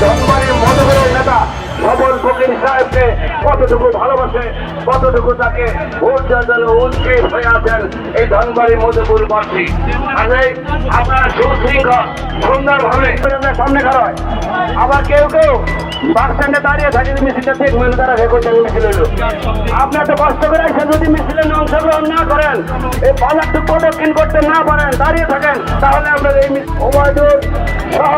ধনবাড়ির মধুপুরের নেতা সবল ফকির সাহেবকে কতটুকু ভালোবাসে, কতটুকু তাকে ভোট দেওয়ার জন্য উৎকৃষ্ট হয়ে আছেন এই ধনবাড়ি মধুপুর বাসী। আগে আপনারা সুশৃঙ্খল, সুন্দরভাবে সামনে খারাপ আবার কেউ কেউ বাস স্ট্যান্ডে দাঁড়িয়ে থাকে মিছিলটা দেখবেন তারা রেকর্ড মিছিল হলো। আপনি এত কষ্ট করে এসে যদি মিছিলে অংশগ্রহণ না করেন, এই বাজারটুকু প্রদক্ষিণ করতে না পারেন, দাঁড়িয়ে থাকেন, তাহলে আপনার এই ওবায়দুর সহ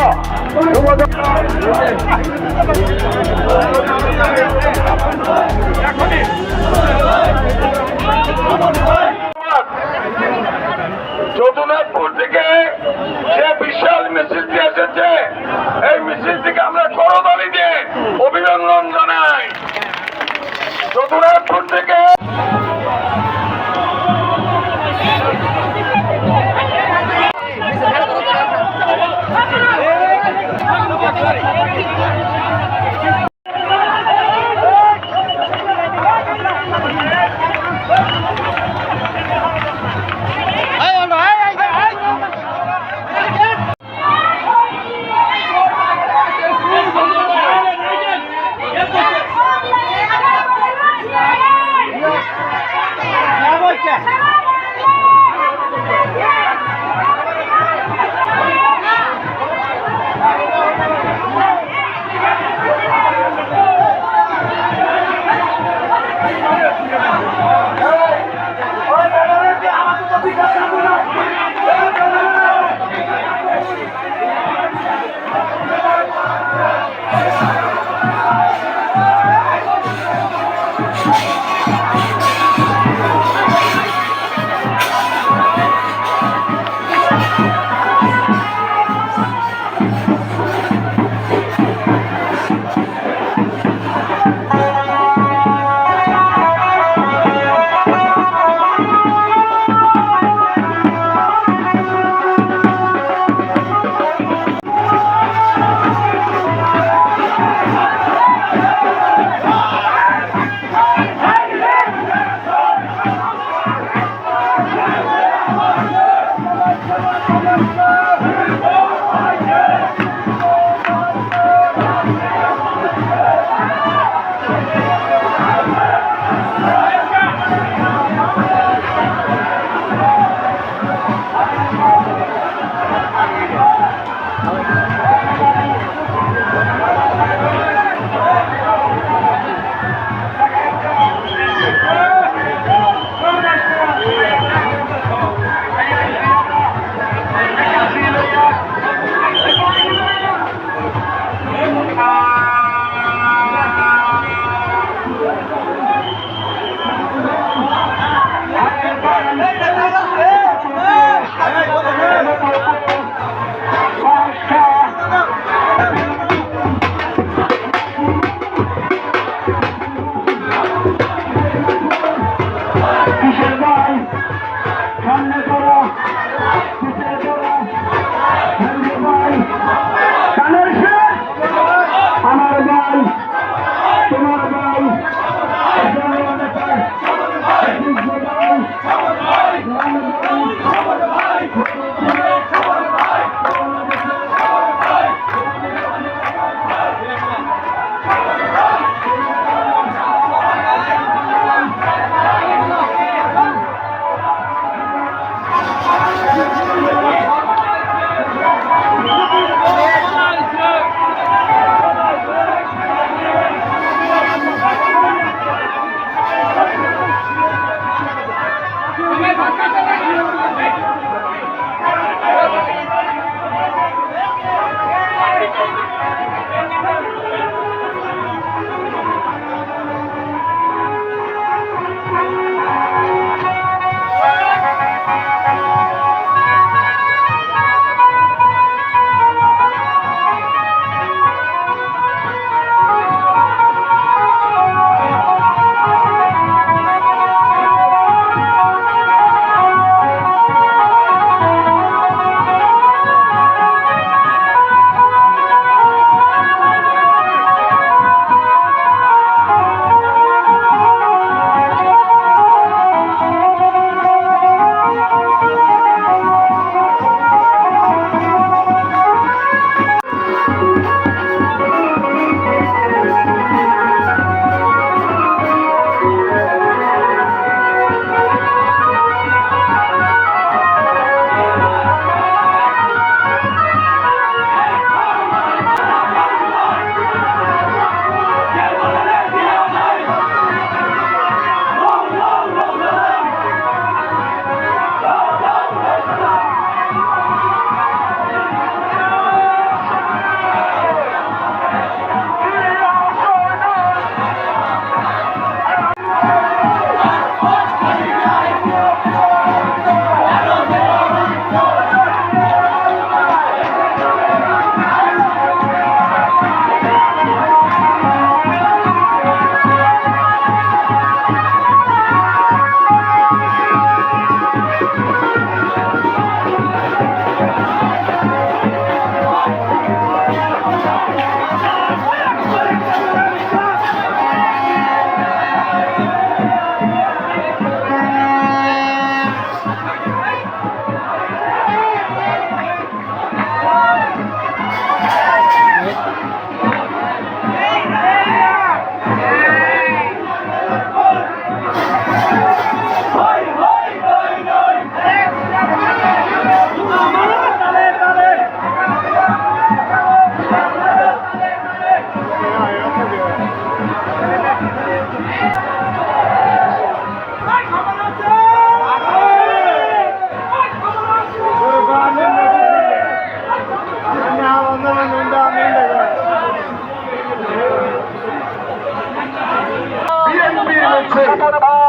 যদুনাথপুর থেকে যে বিশাল মিছিলটি এসেছে, এই মিছিলটিকে আমরা করতালি দিয়ে অভিনন্দন জানাই। যদুনাথপুর থেকে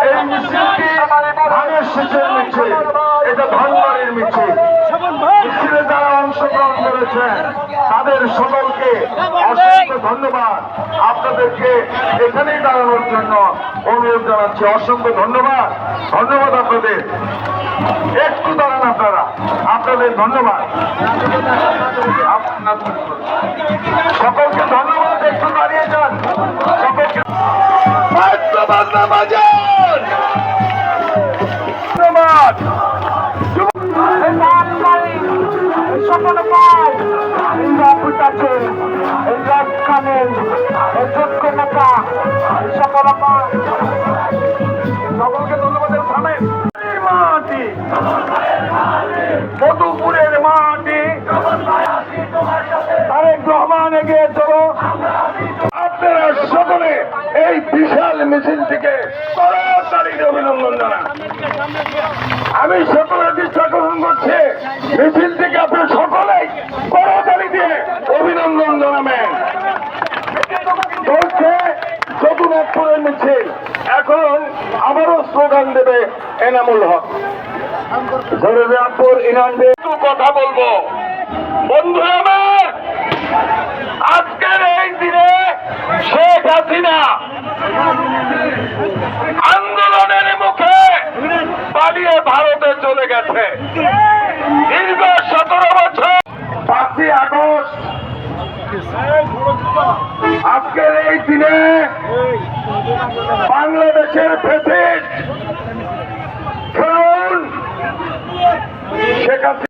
এই মিছিলটি ধানের শীষের মিছিল। এটা ধনবাড়ির মিছিল। মিছিলে যারা অংশগ্রহণ করেছেন, তাদের সকলকে অসংখ্য ধন্যবাদ। আপনাদেরকে এখানেই দাঁড়ানোর জন্য অনুরোধ জানাচ্ছি। অসংখ্য ধন্যবাদ। ধন্যবাদ আপনাদের। একটু দাঁড়ান আপনারা। আপনাদের ধন্যবাদ। সকলকে ধন্যবাদ। একটু দাঁড়িয়ে যান। সকলকে রাজখানের এই যোগ্য নেতা সকলকে ধন্যবাদ। এই বিশাল মিছিলটিকে তাড়াতাড়ি অভিনন্দন জানান আমি সকলের দৃষ্টি আকর্ষণ করছি। মিছিলটিকে আপনি সকলেই করতালি দিয়ে অভিনন্দন জানাবেন। চলছে যদুনাথপুরের মিছিল। এখন আবারও স্লোগান দেবে এনামুল হক। যদুনাথপুর একটু কথা বলব। বন্ধু আমার আজকের এই দিনে শেখ হাসিনা আন্দোলনের মুখে পালিয়ে ভারতে চলে গেছে। দীর্ঘ সতেরো বছর। পাঁচই আগস্ট। আজকের এই দিনে বাংলাদেশের প্রেসিডেন্ট শেখ হাসিনা